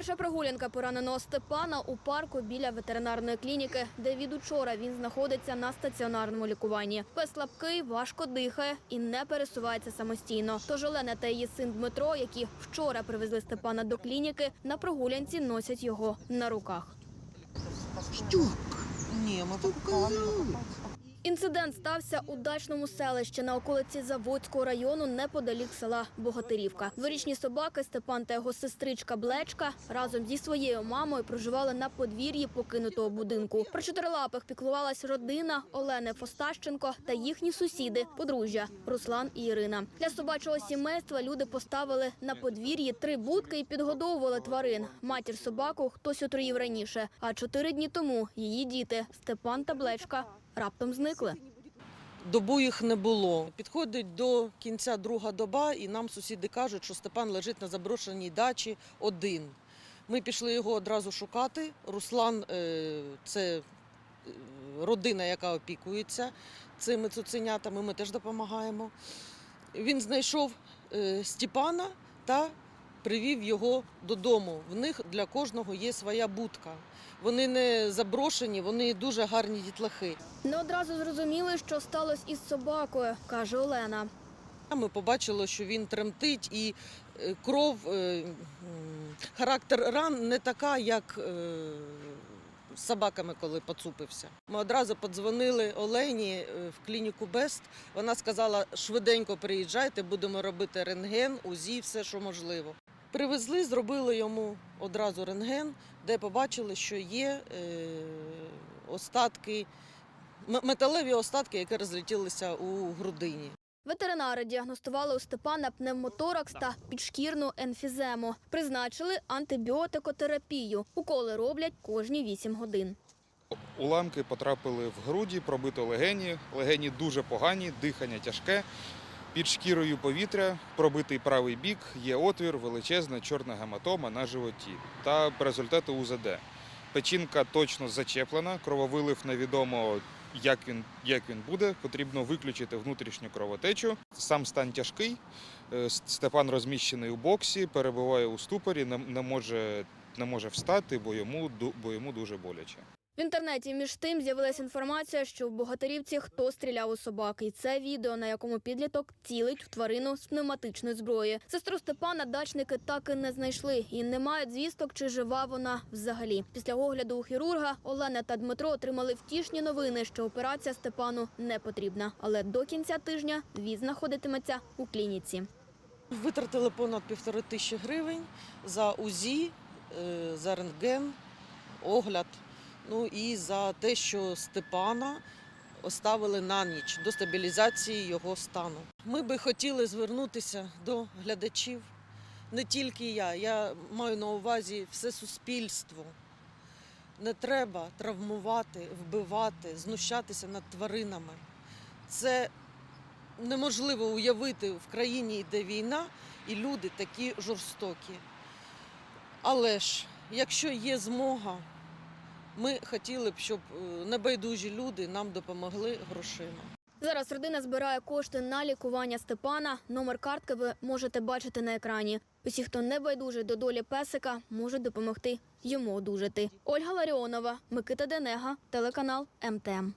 Перша прогулянка пораненого Степана у парку біля ветеринарної клініки, де від учора він знаходиться на стаціонарному лікуванні. Пес слабкий, важко дихає і не пересувається самостійно. Тож Олена та її син Дмитро, які вчора привезли Степана до клініки, на прогулянці носять його на руках. Ні, ми покупали. Інцидент стався у дачному селищі на околиці Заводського району неподалік села Богатирівка. Дворічні собаки Степан та його сестричка Блечка разом зі своєю мамою проживали на подвір'ї покинутого будинку. Про чотирилапих піклувалась родина Олени Фостащенко та їхні сусіди, подружжя Руслан і Ірина. Для собачого сімейства люди поставили на подвір'ї три будки і підгодовували тварин. Матір собаку хтось отруїв раніше. А чотири дні тому її діти Степан та Блечка раптом зникли. Добу їх не було. Підходить до кінця друга доба, і нам сусіди кажуть, що Степан лежить на заброшеній дачі один. Ми пішли його одразу шукати. Руслан е, це е, родина, яка опікується цими цуценятами. Ми теж допомагаємо. Він знайшов е, Степана та привів його додому. В них для кожного є своя будка. Вони не заброшені, вони дуже гарні дітлахи. Не одразу зрозуміли, що сталося із собакою, каже Олена. Ми побачили, що він тремтить, і е, кров, е, характер ран не така, як е, з собаками, коли поцупився. Ми одразу подзвонили Олені в клініку Бест. Вона сказала, швиденько приїжджайте, будемо робити рентген, УЗІ, все, що можливо. Привезли, зробили йому одразу рентген, де побачили, що є е, остатки, металеві остатки, які розлетілися у грудині. Ветеринари діагностували у Степана пневмоторакс та підшкірну емфізему. Призначили антибіотикотерапію. Уколи роблять кожні 8 годин. Уламки потрапили в груді, пробито легені. Легені дуже погані, дихання тяжке. Під шкірою повітря пробитий правий бік, є отвір, величезна чорна гематома на животі та результати УЗД. Печінка точно зачеплена, крововилив невідомо, як він, як він буде. Потрібно виключити внутрішню кровотечу. Сам стан тяжкий. Е, Степан розміщений у боксі, перебуває у ступорі, не, може, не може встати, бо йому, бо йому дуже боляче. В інтернеті між тим з'явилася інформація, що в Богатирівці хто стріляв у собаки. І це відео, на якому підліток цілить в тварину з пневматичної зброї. Сестру Степана дачники так і не знайшли і не мають звісток, чи жива вона взагалі. Після огляду у хірурга Олена та Дмитро отримали втішні новини, що операція Степану не потрібна. Але до кінця тижня він знаходитиметься у клініці. Витратили понад півтори тисячі гривень за УЗІ, е, за рентген, огляд. Ну і за те, що Степана оставили на ніч до стабілізації його стану. Ми би хотіли звернутися до глядачів. Не тільки я, я маю на увазі все суспільство. Не треба травмувати, вбивати, знущатися над тваринами. Це неможливо уявити в країні йде війна, і люди такі жорстокі. Але ж, якщо є змога, ми хотіли б, щоб е, небайдужі люди нам допомогли грошима. Зараз родина збирає кошти на лікування Степана. Номер картки ви можете бачити на екрані. Усі, хто не байдужий до долі песика, можуть допомогти йому одужати. Ольга Ларіонова, Микита Денега, телеканал МТМ.